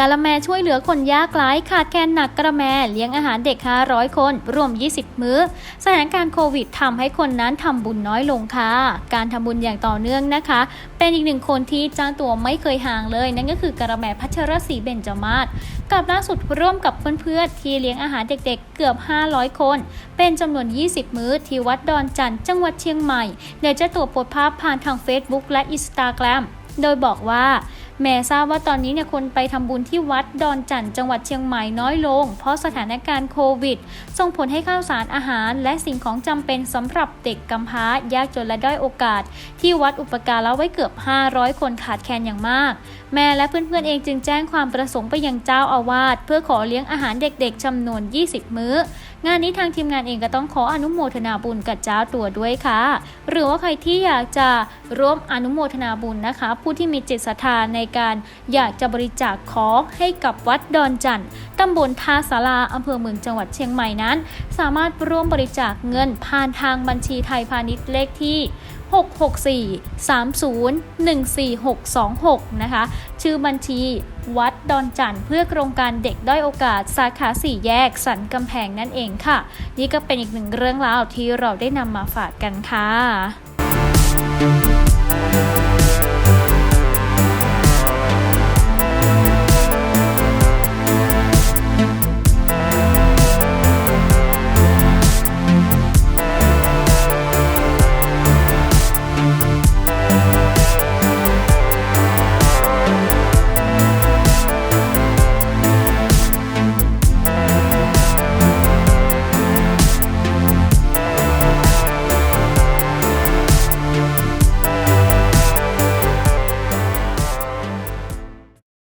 กาละแมช่วยเหลือคนยากไร้ขาดแคลนหนักกระแมเลี้ยงอาหารเด็ก 500 คน รวม 20 มื้อ สถานการณ์โควิดทำให้คนนั้นทำบุญน้อยลงค่ะ การทำบุญอย่างต่อเนื่องนะคะ เป็นอีกหนึ่งคนที่จ้างตัวไม่เคยห่างเลย นั่นก็คือกระแมพัชรศรีเบญจมาศกับล่าสุดร่วมกับเพื่อนๆที่เลี้ยงอาหารเด็กๆ เกือบ 500 คน เป็นจำนวน 20 มื้อที่วัดดอนจันทร์จังหวัดเชียงใหม่โดยเจ้าตัวโพสภาพผ่านทาง Facebook และ Instagram โดยบอกว่า แม่ทราบว่าตอนนี้เนี่ยคนไปทำบุญที่วัดดอนจันทร์จังหวัดเชียงใหม่น้อยลง เพราะสถานการณ์โควิด ส่งผลให้ข้าวสารอาหาร และสิ่งของจำเป็นสำหรับเด็กกำพร้ายากจนและด้อยโอกาส ที่วัดอุปการะไว้เกือบ 500 คนขาดแคลนอย่างมาก แม่และเพื่อนๆเองจึงแจ้งความประสงค์ไปยังเจ้าอาวาสเพื่อขอเลี้ยงอาหารเด็กๆจำนวน 20 มื้อ งานนี้ทางทีมงานเองก็ต้องขออนุโมทนาบุญกับเจ้าตัวด้วยค่ะ หรือว่าใครที่อยากจะร่วมอนุโมทนาบุญนะคะ ผู้ที่มีจิตศรัทธาในการอยากจะบริจาคของให้กับวัดดอนจันทร์ตำบลท่าสาราอำเภอเมืองจังหวัดเชียงใหม่นั้น สามารถร่วมบริจาคเงินผ่านทางบัญชีไทยพาณิชย์เลขที่ 664-30-14626 นะคะ ชื่อบัญชีวัดดอนจันทร์เพื่อโครงการเด็กด้อยโอกาสสาขาสี่แยกสันกำแพงนั่นเองค่ะ นี่ก็เป็นอีกหนึ่งเรื่องราวที่เราได้นำมาฝากกันค่ะ